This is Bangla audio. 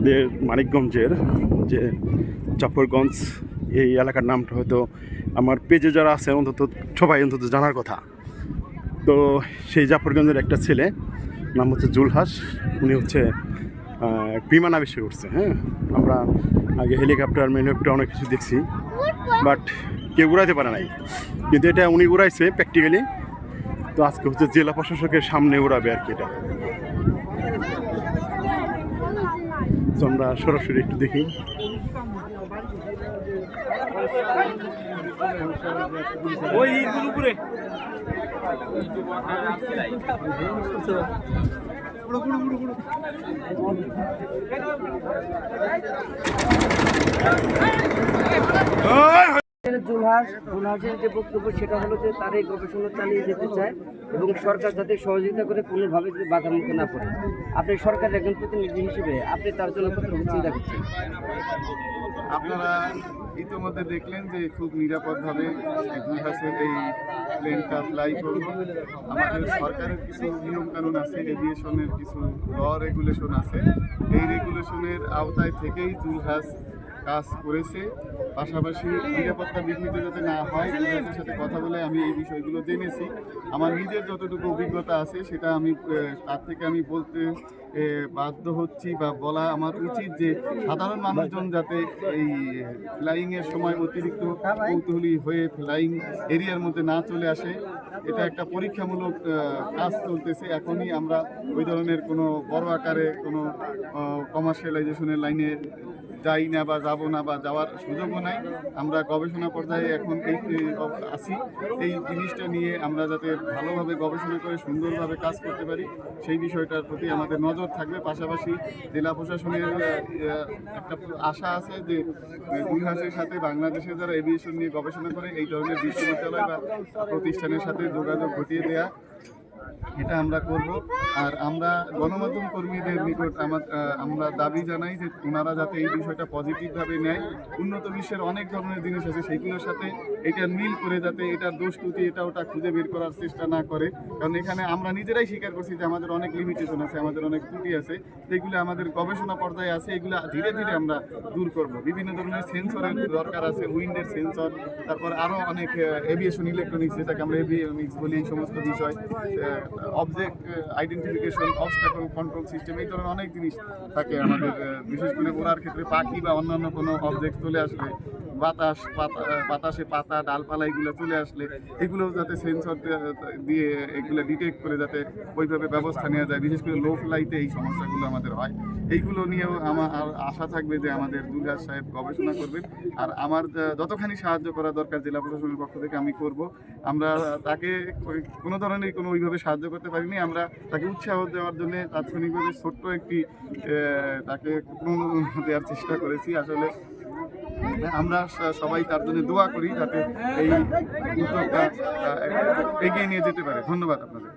আমাদের মানিকগঞ্জের যে জাফরগঞ্জ, এই এলাকার নামটা হয়তো আমার পেজে যারা আছে, অন্তত সবাই অন্তত জানার কথা। তো সেই জাফরগঞ্জের একটা ছেলে, নাম হচ্ছে জুলহাস, উনি হচ্ছে বিমান আবিষ্কার করছে হ্যাঁ? আমরা আগে হেলিকপ্টার মেলিকপ্টার অনেক কিছু দেখছি বাট কেউ উড়াইতে পারে নাই। কিন্তু এটা উনি উড়াইছে প্র্যাকটিক্যালি তো আজকে হচ্ছে জেলা প্রশাসকের সামনে উড়াবে আর কি এটা। তো আমরা সরাসরি একটু দেখি। ওই উপরে। জুলহাস, জুলহাসের যে বক্তব্য সেটা হলো যে তার এই গবেষণা চালিয়ে যেতে চায় এবং সরকার যাতে সহযোগিতা করে কোনোভাবে যদি বাধার মুখে না পড়ে। আপনি সরকারের একজন প্রতিনিধি হিসেবে আপনি তার জন্য কতটুকু চিন্তা করছেন? আপনারা ইতিমধ্যে দেখলেন যে খুব নিরাপদভাবে দুহাসের এই প্লেনটা ফ্লাই করব আমাদের সরকারের কিছু নিয়ম কানুন আছে এভিয়েশনের কিছু ল রেগুলেশন আছে। এই রেগুলেশনের আওতায় থেকেই জুলহাস কাজ করেছে। পাশাপাশি নিরাপত্তা বিঘ্নিত যাতে না হয় জুলহাসের সাথে কথা বলে আমি এই বিষয়গুলো জেনেছি। আমার নিজের যতটুকু অভিজ্ঞতা আছে, সেটা আমি তার থেকে আমি বলতে বাধ্য হচ্ছি বা বলা আমার উচিত যে, সাধারণ মানুষজন যাতে এই ফ্লাইংয়ের সময় অতিরিক্ত কৌতূহলী হয়ে ফ্লাইং এরিয়ার মধ্যে না চলে আসে। এটা একটা পরীক্ষামূলক কাজ চলতেছে। এখনই আমরা ওই ধরনের কোনো বড় আকারে কোনো কমার্শিয়ালাইজেশনের লাইনে যাই না বা যাব না বা যাওয়ার সুযোগও নাই। আমরা গবেষণা পর্যায়ে এখন এই আছি। এই জিনিসটা নিয়ে আমরা যাতে ভালোভাবে গবেষণা করে সুন্দরভাবে কাজ করতে পারি, সেই বিষয়টার প্রতি আমাদের নজর থাকবে। পাশাপাশি জেলা প্রশাসনের একটা আশা আছে যে ইতিহাসের সাথে বাংলাদেশে যারা এভিয়েশন নিয়ে গবেষণা করে, এই ধরনের বিশ্ববিদ্যালয় বা প্রতিষ্ঠানের সাথে যোগাযোগ ঘটিয়ে দেয়া এটা আমরা করব। আর আমরা গণমাধ্যম কর্মীদের নিকট আমার আমরা দাবি জানাই যে ওনারা যাতে এই বিষয়টা পজিটিভভাবে নেয়। উন্নত বিশ্বের অনেক ধরনের জিনিস আছে, সেইগুলোর সাথে এটা মিল করে যাতে এটা দোষ ত্রুটি, এটা ওটা খুঁজে বের করার চেষ্টা না করে। কারণ এখানে আমরা নিজেরাই স্বীকার করছি যে আমাদের অনেক লিমিটেশন আছে, আমাদের অনেক ত্রুটি আছে। যেগুলো আমাদের গবেষণা পর্যায়ে আছে, এগুলো ধীরে ধীরে আমরা দূর করব। বিভিন্ন ধরনের সেন্সরের দরকার আছে, উইন্ডের সেন্সর, তারপর আরও অনেক এভিয়েশন ইলেকট্রনিক্স যেটাকে আমরা এভিয়েনিক্স বলি এই সমস্ত বিষয় object identification obstacle control system এই ধরনের অনেক জিনিস থাকে আমাদের বিশেষ করে ওড়ার ক্ষেত্রে পাখি বা অন্যান্য কোনো অবজেক্ট চলে আসলে, বাতাস, পাতা বাতাসে পাতা, ডালপালা এগুলো চলে আসলে এগুলো যাতে সেন্সর দিয়ে এগুলো ডিটেক্ট করে যাতে ওইভাবে ব্যবস্থা নেওয়া যায়, বিশেষ করে লো ফ্লাইতে এই সমস্যাগুলো আমাদের হয়। এইগুলো নিয়েও আমার আশা থাকবে যে আমাদের দুর্গাস সাহেব গবেষণা করবেন। আর আমার যতখানি সাহায্য করা দরকার জেলা প্রশাসনের পক্ষ থেকে আমি করব। আমরা তাকে কোনো ধরনের কোনো ওইভাবে সাহায্য করতে পারিনি। আমরা তাকে উৎসাহ দেওয়ার জন্য তাৎক্ষণিকভাবে ছোট্ট একটি তাকে দেওয়ার চেষ্টা করেছি। আসলে আমরা সবাই তার জন্য দোয়া করি যাতে এই উদ্যোগটা এগিয়ে নিয়ে যেতে পারে। ধন্যবাদ আপনাদের।